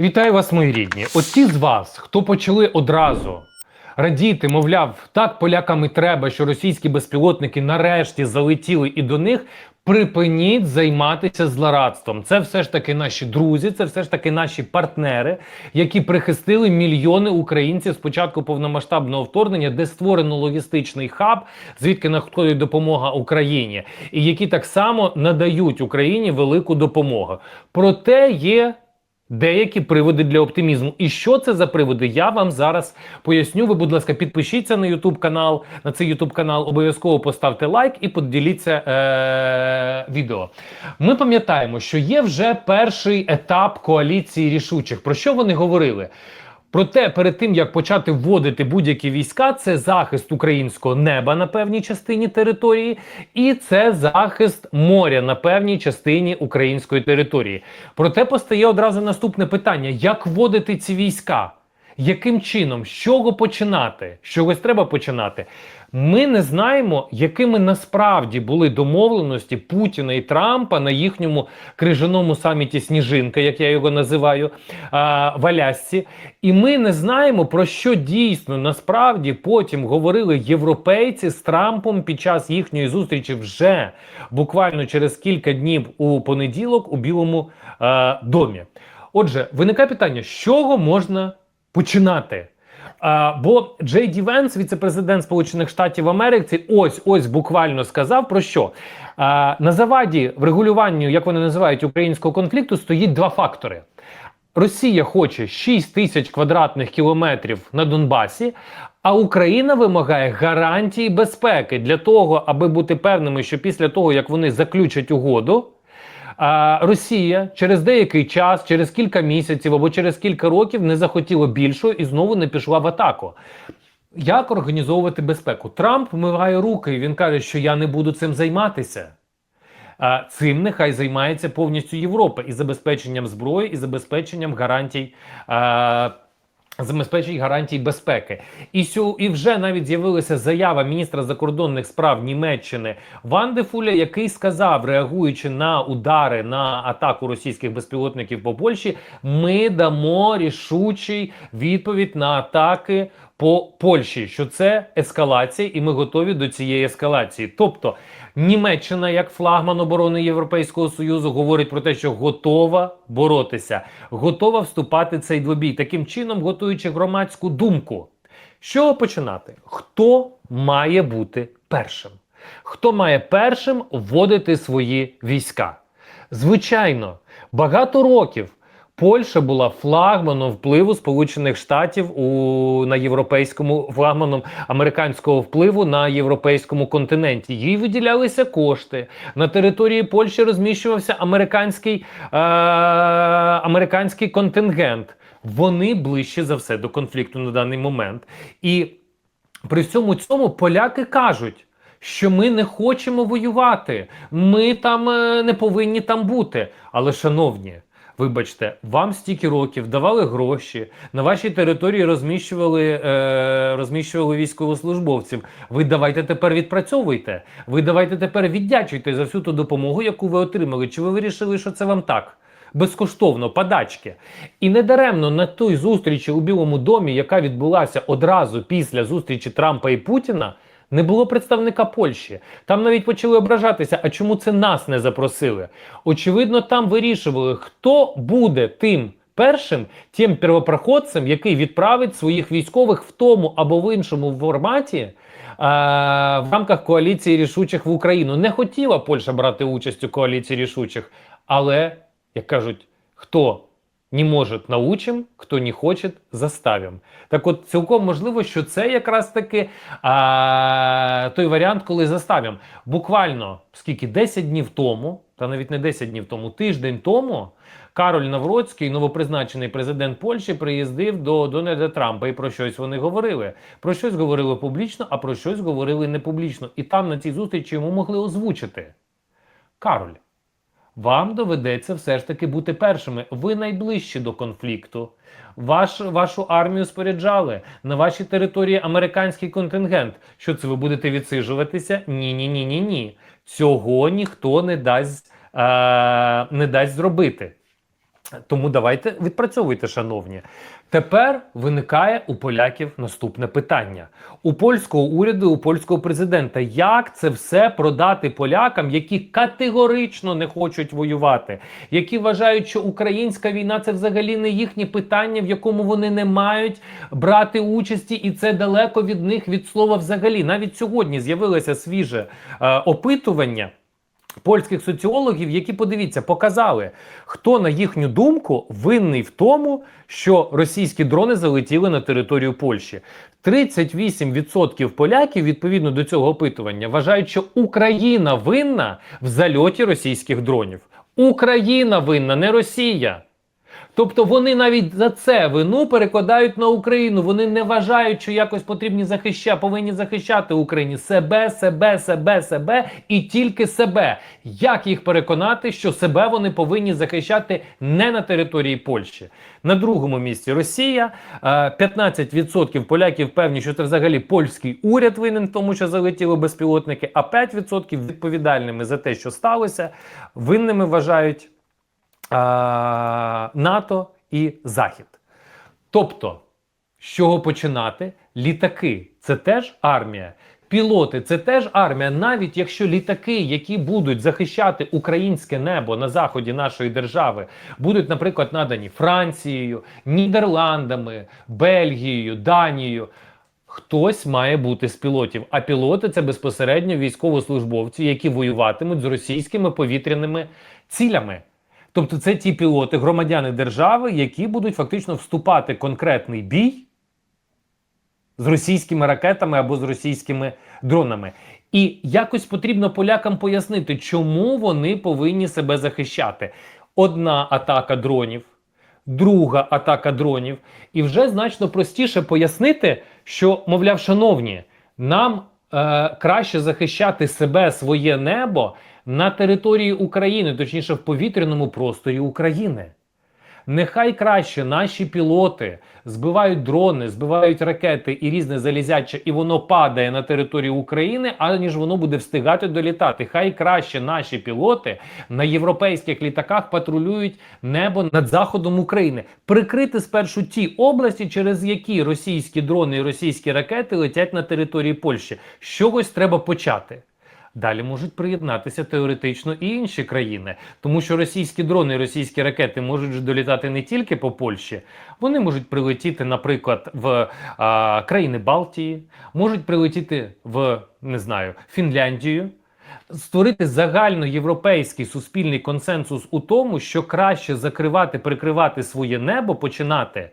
Вітаю вас, мої рідні. От з вас, хто почали одразу радіти, мовляв, так полякам і треба, що російські безпілотники нарешті залетіли і до них. Припиніть займатися злорадством. Це все ж таки наші друзі, це все ж таки наші партнери, які прихистили мільйони українців з початку повномасштабного вторгнення, де створено логістичний хаб, звідки надходить допомога Україні, і які так само надають Україні велику допомогу. Проте є деякі приводи для оптимізму. І що це за приводи? Я вам зараз поясню. Ви, будь ласка, підпишіться на YouTube канал, на цей YouTube канал, обов'язково поставте лайк і поділіться е- відео. Ми пам'ятаємо, що є вже перший етап коаліції рішучих. Про що вони говорили? Проте, перед тим як почати вводити будь-які війська, це захист українського неба на певній частині території, і це захист моря на певній частині української території. Проте постає одразу наступне питання: як вводити ці війська? Яким чином, з чого починати? З чогось треба починати. Ми не знаємо, якими насправді були домовленості Путіна і Трампа на їхньому крижаному саміті Сніжинка, як я його називаю, в Алясці. І ми не знаємо, про що дійсно насправді потім говорили європейці з Трампом під час їхньої зустрічі вже буквально через кілька днів у понеділок у Білому е, домі. Отже, виникає питання, з чого можна починати? А, бо Джей Ді Венс, віце-президент Сполучених Штатів Америки, ось ось буквально сказав про що а, на заваді врегулюванню, як вони називають українського конфлікту, стоїть два фактори. Росія хоче 6 тисяч квадратних кілометрів на Донбасі, а Україна вимагає гарантії безпеки для того, аби бути певними, що після того як вони заключать угоду. Росія через деякий час, через кілька місяців або через кілька років не захотіла більшого і знову не пішла в атаку. Як організовувати безпеку? Трамп вмиває руки, і він каже, що я не буду цим займатися. Цим нехай займається повністю Європа і забезпеченням зброї, і забезпеченням гарантій. Забезпечить гарантій безпеки, і сю, і вже навіть з'явилася заява міністра закордонних справ Німеччини Вандефуля, який сказав, реагуючи на удари на атаку російських безпілотників по Польщі, ми дамо рішучий відповідь на атаки по Польщі, що це ескалація, і ми готові до цієї ескалації. Тобто Німеччина, як флагман оборони Європейського союзу, говорить про те, що готова боротися, готова вступати в цей двобій, таким чином готуючи громадську думку. З чого починати? Хто має бути першим? Хто має першим вводити свої війська? Звичайно, багато років Польща була флагманом впливу Сполучених Штатів у на європейському флагманом американського впливу на європейському континенті. Їй виділялися кошти на території Польщі. Розміщувався американський, е, американський контингент. Вони ближче за все до конфлікту на даний момент. І при всьому цьому поляки кажуть. Що ми не хочемо воювати, ми там е, не повинні там бути. Але, шановні, Вибачте, вам стільки років давали гроші, на вашій території розміщували е, розміщували військовослужбовців. Ви давайте тепер відпрацьовуйте. Ви давайте тепер віддячуйте за всю ту допомогу, яку ви отримали. Чи ви вирішили, що це вам так? Безкоштовно, подачки. І недаремно на той зустрічі у Білому домі, яка відбулася одразу після зустрічі Трампа і Путіна. Не було представника Польщі. Там навіть почали ображатися. А чому це нас не запросили? Очевидно, там вирішували, хто буде тим першим, тим первопроходцем, який відправить своїх військових в тому або в іншому форматі. В рамках коаліції рішучих в Україну не хотіла Польща брати участь у коаліції рішучих, але як кажуть, хто не може научим, хто не хоче, заставим. Так от цілком можливо, що це якраз таки а, той варіант, коли заставим. Буквально скільки 10 днів тому, та навіть не 10 днів тому, тиждень тому, Кароль Навроцький, новопризначений президент Польщі, приїздив до Дональда Трампа і про щось вони говорили. Про щось говорили публічно, а про щось говорили не публічно. І там на цій зустрічі йому могли озвучити. Кароль. Вам доведеться все ж таки бути першими. Ви найближчі до конфлікту. Ваш, Вашу армію споряджали на вашій території американський контингент. Що це ви будете відсиджуватися? Ні, ні, ні, ні, ні. Цього ніхто не дасть, е, не дасть зробити. Тому давайте відпрацьовуйте, шановні. Тепер виникає у поляків наступне питання: у польського уряду, у польського президента, як це все продати полякам, які категорично не хочуть воювати, які вважають, що українська війна це взагалі не їхнє питання, в якому вони не мають брати участі, і це далеко від них від слова взагалі. Навіть сьогодні з'явилося свіже е, опитування польських соціологів, які подивіться, показали, хто на їхню думку винний в тому, що російські дрони залетіли на територію Польщі. 38% поляків відповідно до цього опитування вважають, що Україна винна в зальоті російських дронів. Україна винна, не Росія. Тобто вони навіть за це вину перекладають на Україну. Вони не вважають, що якось потрібні захища, повинні захищати Україні себе, себе, себе, себе і тільки себе. Як їх переконати, що себе вони повинні захищати не на території Польщі? На другому місці Росія. Е, 15% поляків певні, що це взагалі польський уряд винен в тому, що залетіли безпілотники, а 5% відповідальними за те, що сталося, винними вважають НАТО і Захід. Тобто, з чого починати? Літаки це теж армія. Пілоти це теж армія, навіть якщо літаки, які будуть захищати українське небо на заході нашої держави, будуть, наприклад, надані Францією, Нідерландами, Бельгією, Данією. Хтось має бути з пілотів, а пілоти це безпосередньо військовослужбовці, які воюватимуть з російськими повітряними цілями. Тобто, це ті пілоти, громадяни держави, які будуть фактично вступати в конкретний бій з російськими ракетами або з російськими дронами. І якось потрібно полякам пояснити, чому вони повинні себе захищати. Одна атака дронів, друга атака дронів, і вже значно простіше пояснити, що, мовляв, шановні, нам е, краще захищати себе, своє небо на території України, точніше в повітряному просторі України. Нехай краще наші пілоти збивають дрони, збивають ракети і різне залізяче, і воно падає на територію України, аніж воно буде встигати долітати. Хай краще наші пілоти на європейських літаках патрулюють небо над заходом України, прикрити спершу ті області, через які російські дрони і російські ракети летять на території Польщі. З чогось треба почати. Далі можуть приєднатися теоретично і інші країни, тому що російські дрони і російські ракети можуть долітати не тільки по Польщі, вони можуть прилетіти, наприклад, в а, країни Балтії, можуть прилетіти в не знаю Фінляндію. Створити загальноєвропейський суспільний консенсус у тому, що краще закривати, прикривати своє небо, починати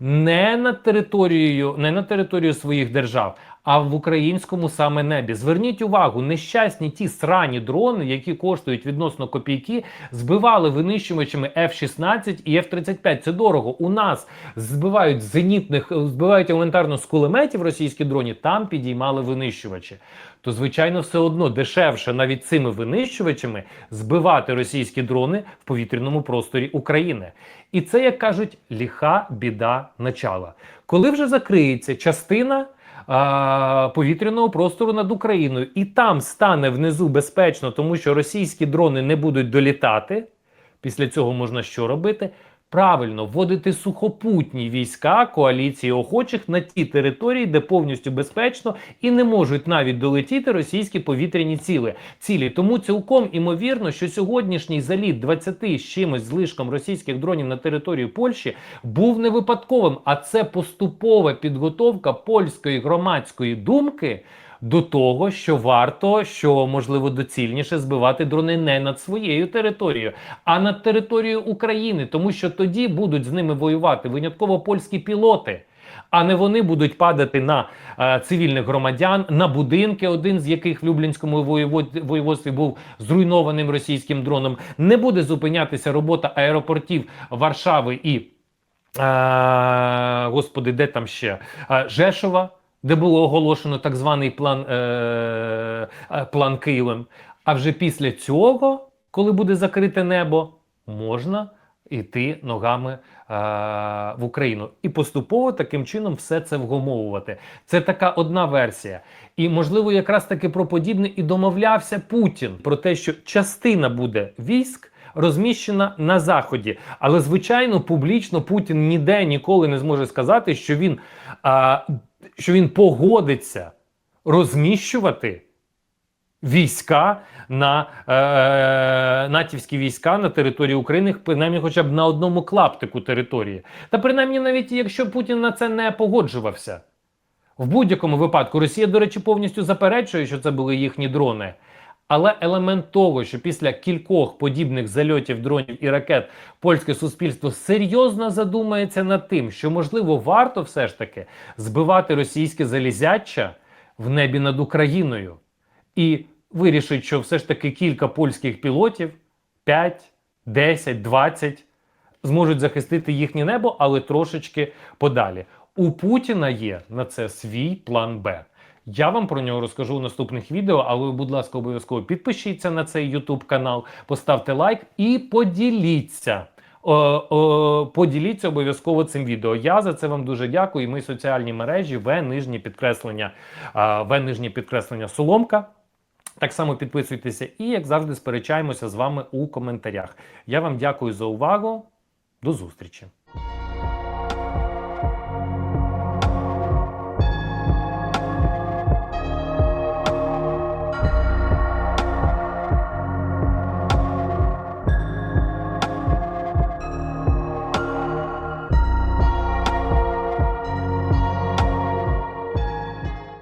не над територією, не на територію своїх держав, а в українському саме небі. Зверніть увагу, нещасні ті срані дрони, які коштують відносно копійки, збивали винищувачами F-16 і F-35. Це дорого. У нас збивають зенітних, збивають елементарно з кулеметів російські дроні, там підіймали винищувачі. То, звичайно, все одно дешевше навіть цими винищувачами збивати російські дрони в повітряному просторі України. І це, як кажуть, ліха біда начала. Коли вже закриється частина а, повітряного простору над Україною, і там стане внизу безпечно, тому що російські дрони не будуть долітати. Після цього можна що робити? Правильно, вводити сухопутні війська коаліції охочих на ті території, де повністю безпечно і не можуть навіть долетіти російські повітряні ціли. цілі. Тому цілком імовірно, що сьогоднішній заліт 20 з чимось злишком російських дронів на територію Польщі був не випадковим, а це поступова підготовка польської громадської думки до того, що варто, що можливо доцільніше збивати дрони не над своєю територією, а над територією України, тому що тоді будуть з ними воювати винятково польські пілоти. А не вони будуть падати на е, цивільних громадян, на будинки, один з яких в Люблінському воєвод- воєводстві був зруйнованим російським дроном. Не буде зупинятися робота аеропортів Варшави і е, господи, де там ще Е, Жешова, де було оголошено так званий план, е, е, план Києвом. А вже після цього, коли буде закрите небо, можна йти ногами е, в Україну і поступово таким чином все це вгомовувати. Це така одна версія. І можливо, якраз таки про подібне і домовлявся Путін про те, що частина буде військ розміщена на заході. Але звичайно, публічно Путін ніде ніколи не зможе сказати, що він, а, що він погодиться розміщувати війська на е, натівські війська на території України, принаймні, хоча б на одному клаптику території. Та принаймні, навіть якщо Путін на це не погоджувався. В будь-якому випадку Росія, до речі, повністю заперечує, що це були їхні дрони. Але елемент того, що після кількох подібних зальотів дронів і ракет польське суспільство серйозно задумається над тим, що можливо варто все ж таки збивати російське залізяча в небі над Україною, і вирішить, що все ж таки кілька польських пілотів 5, 10, 20 зможуть захистити їхнє небо, але трошечки подалі. У Путіна є на це свій план Б. Я вам про нього розкажу у наступних відео, але, будь ласка, обов'язково підпишіться на цей YouTube канал, поставте лайк і поділіться. О, о, поділіться обов'язково цим відео. Я за це вам дуже дякую. І мої соціальні мережі В нижнє підкреслення, В нижнє підкреслення Соломка. Так само підписуйтеся і, як завжди, сперечаємося з вами у коментарях. Я вам дякую за увагу. До зустрічі!